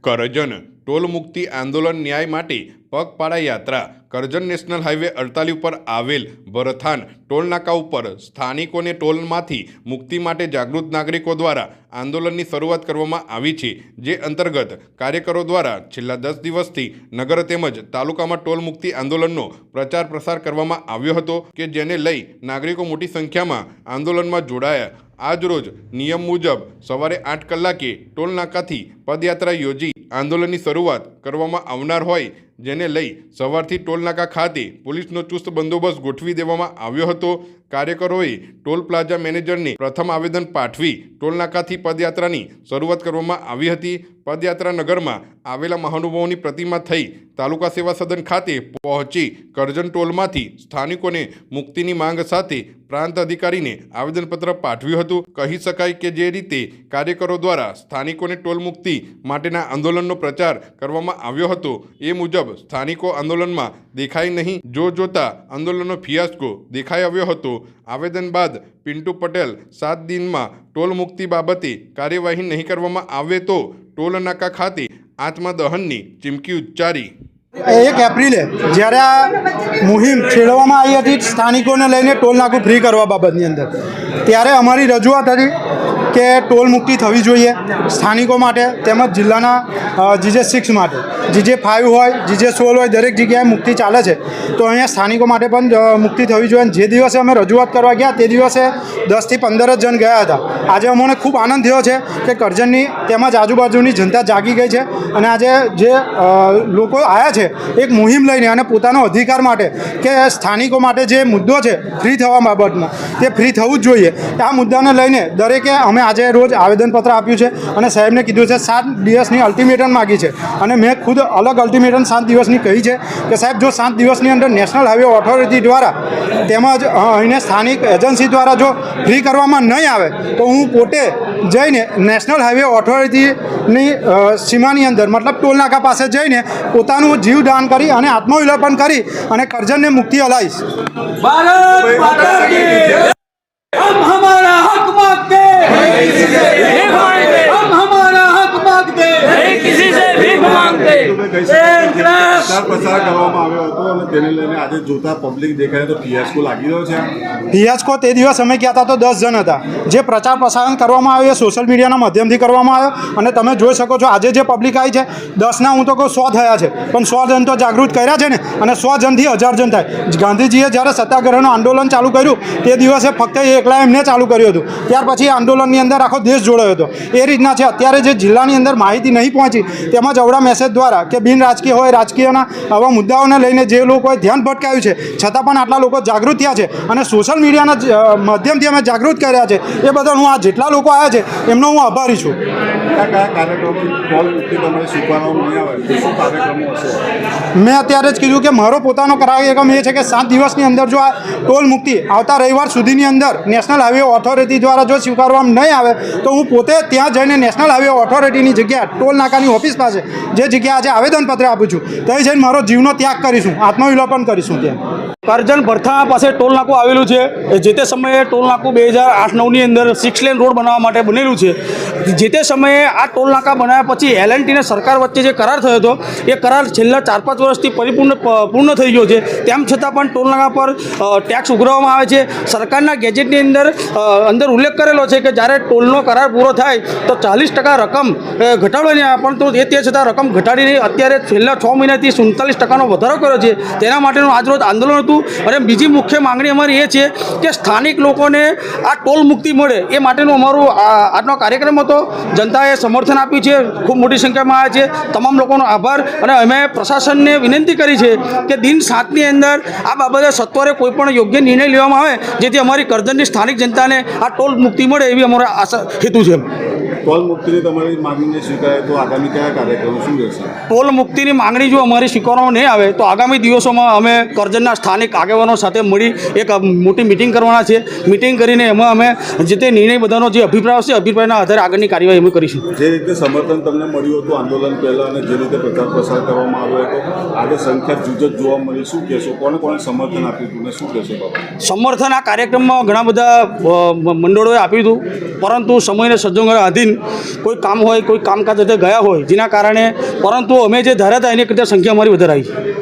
Karjan toll મુક્તિ આંદોલન ન્યાય માટે પગપાળા યાત્રા. કરજણ નેશનલ હાઈવે અડતાલી ઉપર આવેલ ભરથાન ટોલનાકા ઉપર સ્થાનિકોને ટોલમાંથી મુક્તિ માટે જાગૃત નાગરિકો દ્વારા આંદોલનની શરૂઆત કરવામાં આવી છે, જે અંતર્ગત કાર્યકરો દ્વારા છેલ્લા દસ દિવસથી નગર તેમજ તાલુકામાં ટોલ મુક્તિ આંદોલનનો પ્રચાર પ્રસાર કરવામાં આવ્યો હતો કે જેને લઈ નાગરિકો મોટી સંખ્યામાં આંદોલનમાં જોડાયા. આજરોજ નિયમ મુજબ સવારે આઠ કલાકે ટોલ નાકાથી પદયાત્રા યોજી આંદોલનની શરૂઆત કરવામાં આવનાર હોય, જેને લઈ સવારથી ટોલનાકા ખાતે પોલીસનો ચુસ્ત બંદોબસ્ત ગોઠવી દેવામાં આવ્યો હતો. કાર્યકરોએ ટોલ પ્લાઝા મેનેજરને પ્રથમ આવેદન પાઠવી ટોલ નાકાથી પદયાત્રાની શરૂઆત કરવામાં આવી હતી. પદયાત્રા નગરમાં આવેલા મહાનુભાવોની પ્રતિમા થઈ તાલુકા સેવા સદન ખાતે પહોંચી કરજણ ટોલમાંથી સ્થાનિકોને મુક્તિની માંગ સાથે પ્રાંત અધિકારીને આવેદનપત્ર પાઠવ્યું હતું. કહી શકાય કે જે રીતે કાર્યકરો દ્વારા સ્થાનિકોને ટોલ મુક્તિ માટેના આંદોલનનો પ્રચાર કરવામાં આવ્યો હતો, એ મુજબ સ્થાનિકો આંદોલનમાં દેખાય નહીં. જો જોતા આંદોલનનો ફિયાસ્કો દેખાઈ આવ્યો હતો આવેદન બાદ પિન્ટુ પટેલ સાત દિનમાં ટોલ મુક્તિ બાબતે કાર્યવાહી નહીં કરવામાં આવે તો ટોલ નાકા ખાતે આત્મદહનની ચીમકી ઉચ્ચારી. એક એપ્રિલે જ્યારે આ મુહિમ છેડવામાં આવી હતી, સ્થાનિકોને લઈને ટોલ નાકું ફ્રી કરવા બાબતની અંદર. ત્યારે અમારી રજૂઆત હતી કે ટોલ મુક્તિ થવી જોઈએ સ્થાનિકો માટે તેમજ જિલ્લાના જીજે સિક્સ માટે. જીજે ફાઇવ હોય જીજે સોળ હોય, દરેક જગ્યાએ મુક્તિ ચાલે છે. તો અહીંયા સ્થાનિકો માટે પણ મુક્તિ થવી જોઈએ. જે દિવસે અમે રજૂઆત કરવા ગયા, તે દિવસે દસથી પંદર જ જણ ગયા હતા. આજે અમને ખૂબ આનંદ થયો છે કે કરજણની તેમજ આજુબાજુની જનતા જાગી ગઈ છે. અને આજે જે લોકો આવ્યા છે, એક મુહિમ લઈને અને પોતાનો અધિકાર માટે કે સ્થાનિકો માટે જે મુદ્દો છે ફ્રી થવા બાબતનો, તે ફ્રી થવું જ જોઈએ. છીએ આ મુદ્દાને લઈને દરેકે અમે આજે રોજ આવેદનપત્ર આપ્યું છે અને સાહેબને કીધું છે, સાત દિવસની અલ્ટિમેટમ માગી છે. અને મેં ખુદ અલગ અલ્ટિમેટમ સાત દિવસની કહી છે કે, સાહેબ, જો સાત દિવસની અંદર નેશનલ હાઈવે ઓથોરિટી દ્વારા તેમજ અહીંને સ્થાનિક એજન્સી દ્વારા જો ફ્રી કરવામાં નહીં આવે, તો હું પોતે જઈને નેશનલ હાઈવે ઓથોરિટીની સીમાની અંદર, મતલબ ટોલનાકા પાસે જઈને પોતાનું જીવ દાન કરી અને આત્મવિલોપન કરી અને કરજનને મુક્તિ અલાવીશ ભારત પ્રચાર પ્રસાર કરવામાં આવ્યો હતો અને તેને લઈને આજે જોતા પબ્લિક દેખાય તો ફિયાસ્કો લાગી રહ્યો છે. હિયાજકો તે દિવસ અમે ગયા હતા તો દસ જણ હતા. જે પ્રચાર પ્રસારણ કરવામાં આવ્યો એ સોશિયલ મીડિયાના માધ્યમથી કરવામાં આવ્યો અને તમે જોઈ શકો છો આજે જે પબ્લિક આવી છે દસના હું તો કહું સો થયા છે. પણ સો જણ તો જાગૃત કર્યા છે ને અને સો જણથી હજાર જણ થાય. ગાંધીજીએ જ્યારે સત્યાગ્રહનું આંદોલન ચાલુ કર્યું તે દિવસે ફક્ત એ એકલા એમને ચાલુ કર્યું હતું. ત્યાર પછી આંદોલનની અંદર આખો દેશ જોડાયો હતો. એ રીતના છે. અત્યારે જે જિલ્લાની અંદર માહિતી નહીં પહોંચી તેમાં અવડા મેસેજ દ્વારા કે બિન રાજકીય હોય રાજકીયના આવા મુદ્દાઓને લઈને જે લોકોએ ધ્યાન ભટકાયું છે છતાં પણ આટલા લોકો જાગૃત થયા છે અને સોશિયલ મીડિયાના માધ્યમથી અમે જાગૃત કર્યા છે એ બદલ હું આ જેટલા લોકો આવ્યા છે એમનો હું આભારી છું. મેં અત્યારે જ કીધું કે મારો પોતાનો કાર્યક્રમ એ છે કે સાત દિવસની અંદર જો આ ટોલ મુક્તિ આવતા રવિવાર સુધીની અંદર નેશનલ હાઈવે ઓથોરિટી દ્વારા જો સ્વીકારવામાં નહીં આવે તો હું પોતે ત્યાં જઈને નેશનલ હાઈવે ઓથોરિટીની જગ્યા ટોલ નાકાની ઓફિસ પાસે જે જગ્યાએ આજે આવેદનપત્ર આપું છું. ત્યાં જઈને મારો જીવનો ત્યાગ કરીશું. આત્મવિલોપન કરીશું ત્યાં. કરજણ ભરથા પાસે ટોલ નાકું આવેલું છે. જે તે સમયે ટોલ નાકું બે હજાર આઠ નવની અંદર સિક્સ લેન રોડ બનાવવા માટે બનેલું છે. જે તે સમયે આ ટોલ નાકા બનાવ્યા પછી એલ અને સરકાર વચ્ચે જે કરાર થયો હતો, એ કરાર છેલ્લા ચાર પાંચ વર્ષથી પરિપૂર્ણ પૂર્ણ થઈ ગયો છે. તેમ છતાં પણ ટોલ નાકા પર ટેક્સ ઉઘરાવવામાં આવે છે. સરકારના ગેજેટની અંદર અંદર ઉલ્લેખ કરેલો છે કે જ્યારે ટોલનો કરાર પૂરો થાય, તો ચાલીસ ટકા રકમ ઘટાડવાની આવે. પણ તો એ તે છતાં રકમ ઘટાડીને અત્યારે છેલ્લા છ મહિનાથી સુડતાલીસ ટકાનો વધારો કર્યો છે. તેના માટેનું આજરોજ આંદોલન હતું. અને બીજી મુખ્ય માંગણી અમારી એ છે કે સ્થાનિક લોકોને આ ટોલ મુક્તિ મળે એ માટેનું અમારું આજનો કાર્યક્રમ હતો. જનતાએ સમર્થન આપ્યું છે. ખૂબ મોટી સંખ્યામાં આવ્યા છે. તમામ લોકોનો આભાર. અને અમે પ્રશાસનને વિનંતી કરી છે કે દિન સાતની અંદર આ બાબતે સત્વરે કોઈપણ યોગ્ય નિર્ણય લેવામાં આવે, જેથી અમારી કરજણની સ્થાનિક જનતાને આ ટોલ મુક્તિ મળે એવી અમારો આશા હેતુ છે. ટોલ મુક્તિની તમારી માંગણીને સ્વીકારે તો આગામી કયા કાર્યક્રમો શું રહેશે? ટોલ મુક્તિની માંગણી જો અમારી સ્વીકારવામાં નહીં આવે તો આગામી દિવસોમાં અમે કરજણના સ્થાનિક આગેવાનો સાથે મળી એક મોટી મિટિંગ કરવાના છે મિટિંગ કરીને એમાં અમે જે તે નિર્ણય બધાનો જે અભિપ્રાય હશે અભિપ્રાયના આધારે આગળની કાર્યવાહી અમે કરીશું. જે રીતે સમર્થન તમને મળ્યું હતું આંદોલન પહેલાં અને જે રીતે પ્રચાર પ્રસાર કરવામાં આવ્યો હતો આજે સંખ્યા જુજત જોવા મળી. શું કહેશો? કોને કોને સમર્થન આપ્યું હતું ને શું કહેશો સમર્થન આ કાર્યક્રમમાં ઘણા બધા મંડળોએ આપ્યું હતું. પરંતુ સમયને સંજોગોના આધીન કોઈ કામ હોય, કોઈ કામકાજ ગયા હોય, જેના કારણે પરંતુ અમે જે ધાર્યા હતા, એની કરતાં સંખ્યા અમારી વધારે આવી